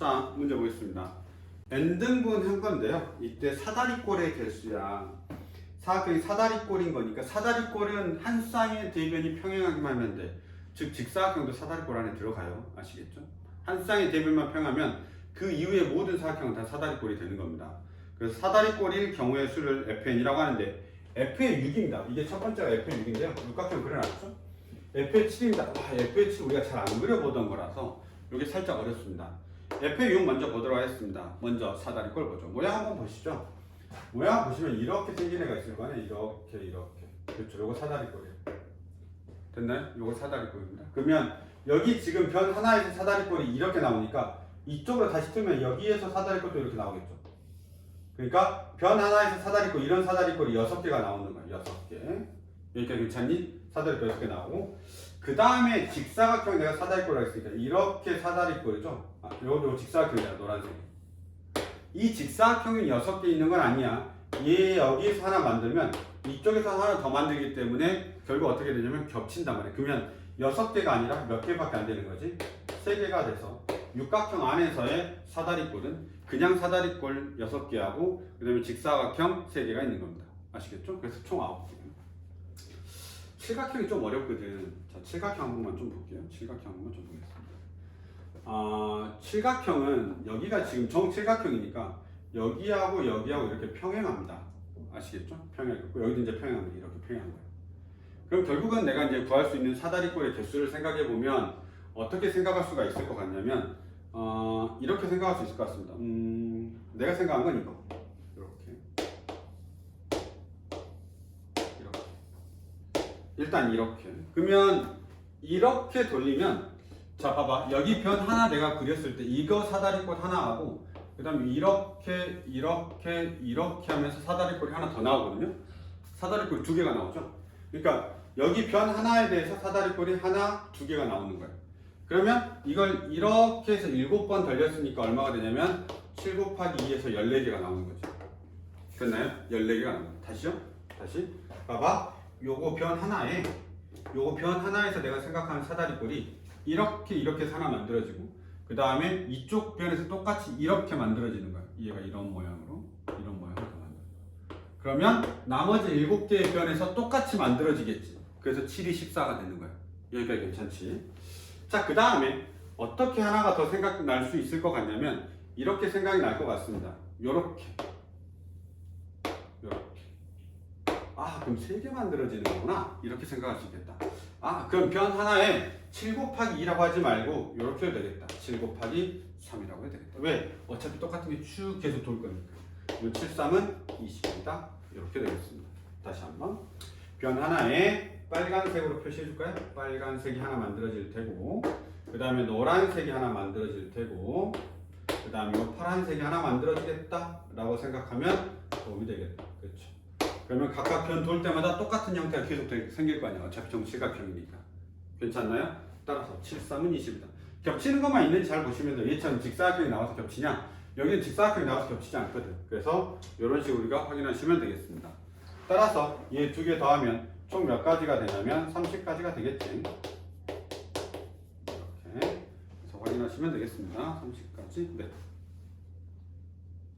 자, 문제 보겠습니다. n등분 한 건데요. 이때 사다리꼴의 개수야. 사각형이 사다리꼴인 거니까 사다리꼴은 한 쌍의 대변이 평행하기만 하면 돼. 즉 직사각형도 사다리꼴 안에 들어가요. 아시겠죠? 한 쌍의 대변만 평하면 그 이후의 모든 사각형은 다 사다리꼴이 되는 겁니다. 그래서 사다리꼴일 경우의 수를 fn이라고 하는데 f의 6입니다. 이게 첫 번째가 f의 6인데요. 육각형 그려놨죠? f의 7입니다. 와, f의 7 우리가 잘 안 그려보던 거라서 이게 살짝 어렵습니다. F의 6 먼저 보도록 하겠습니다. 먼저 사다리 꼴 보죠. 모양 한번 보시죠. 모양 보시면 이렇게 생긴 애가 있을 거 아니에요. 이렇게 이렇게. 그렇죠. 요거 사다리 꼴이에요. 됐나요? 요거 사다리 꼴입니다. 그러면 여기 지금 변 하나에서 사다리 꼴이 이렇게 나오니까 이쪽으로 다시 틀면 여기에서 사다리 꼴도 이렇게 나오겠죠. 그러니까 변 하나에서 사다리 꼴 이런 사다리 꼴이 여섯 개가 나오는 거예요. 여섯 개. 여기까지 괜찮니? 사다리 꼴 여섯 개 나오고 그 다음에 직사각형 내가 사다리꼴이라고 했으니까 이렇게 사다리꼴이죠. 아, 요거 직사각형이야 노란색. 이 직사각형이 여섯 개 있는 건 아니야. 얘 여기서 하나 만들면 이쪽에서 하나 더 만들기 때문에 결국 어떻게 되냐면 겹친단 말이야. 그러면 여섯 개가 아니라 몇 개밖에 안 되는 거지? 세 개가 돼서 육각형 안에서의 사다리꼴은 그냥 사다리꼴 여섯 개하고 그 다음에 직사각형 세 개가 있는 겁니다. 아시겠죠? 그래서 총 아홉 개. 칠각형이 좀 어렵거든. 자, 칠각형 한 번만 좀 볼게요. 칠각형 한 번만 좀 보겠습니다. 아, 칠각형은 여기가 지금 정칠각형이니까 여기하고 여기하고 이렇게 평행합니다. 아시겠죠? 평행했고 여기도 이제 평행합니다. 이렇게 평행한 거예요. 그럼 결국은 내가 이제 구할 수 있는 사다리꼴의 개수를 생각해 보면 어떻게 생각할 수가 있을 것 같냐면 어, 이렇게 생각할 수 있을 것 같습니다. 음, 내가 생각한 건 이거. 이렇게. 이렇게. 일단 이렇게. 그러면 이렇게 돌리면 자 봐봐. 여기 변 하나 내가 그렸을 때 이거 사다리꼴 하나 하고 그 다음에 이렇게 이렇게 이렇게 하면서 사다리꼴이 하나 더 나오거든요. 사다리꼴 두 개가 나오죠. 그러니까 여기 변 하나에 대해서 사다리꼴이 하나 두 개가 나오는 거예요. 그러면 이걸 이렇게 해서 일곱 번 돌렸으니까 얼마가 되냐면 7 곱하기 2에서 14개가 나오는 거죠. 됐나요? 14개가 나오는 거예요. 다시요? 다시. 봐봐 요거 변 하나에 요거 변 하나에서 내가 생각하는 사다리꼴이 이렇게 이렇게 하나 만들어지고 그 다음에 이쪽 변에서 똑같이 이렇게 만들어지는 거야. 얘가 이런 모양으로 이런 모양으로 만들어. 그러면 나머지 일곱 개의 변에서 똑같이 만들어지겠지. 그래서 7이 14가 되는 거야. 여기까지 괜찮지? 자, 그 다음에 어떻게 하나가 더 생각날 수 있을 것 같냐면 이렇게 생각이 날 것 같습니다. 요렇게. 아, 그럼 세 개 만들어지는 거구나. 이렇게 생각할 수 있겠다. 아, 그럼 변 하나에 7 곱하기 2라고 하지 말고 이렇게 해도 되겠다. 7 곱하기 3이라고 해도 되겠다. 왜? 어차피 똑같은 게 쭉 계속 돌 거니까. 이 7, 3은 20이다. 이렇게 되겠습니다. 다시 한번. 변 하나에 빨간색으로 표시해 줄까요? 빨간색이 하나 만들어질 테고, 그 다음에 노란색이 하나 만들어질 테고, 그 다음에 파란색이 하나 만들어지겠다. 라고 생각하면 도움이 되겠다. 그렇죠. 그러면 각각 변돌 때마다 똑같은 형태가 계속 되- 생길 거 아니야. 어차피 정칠각형이니까. 괜찮나요? 따라서 7, 3은 20이다. 겹치는 것만 있는지 잘 보시면 돼요. 얘처럼 직사각형이 나와서 겹치냐? 여기는 직사각형이 나와서 겹치지 않거든. 그래서 이런 식으로 우리가 확인하시면 되겠습니다. 따라서 얘 두 개 더하면 총 몇 가지가 되냐면 30가지가 되겠지. 이렇게. 그래서 확인하시면 되겠습니다. 30가지. 네.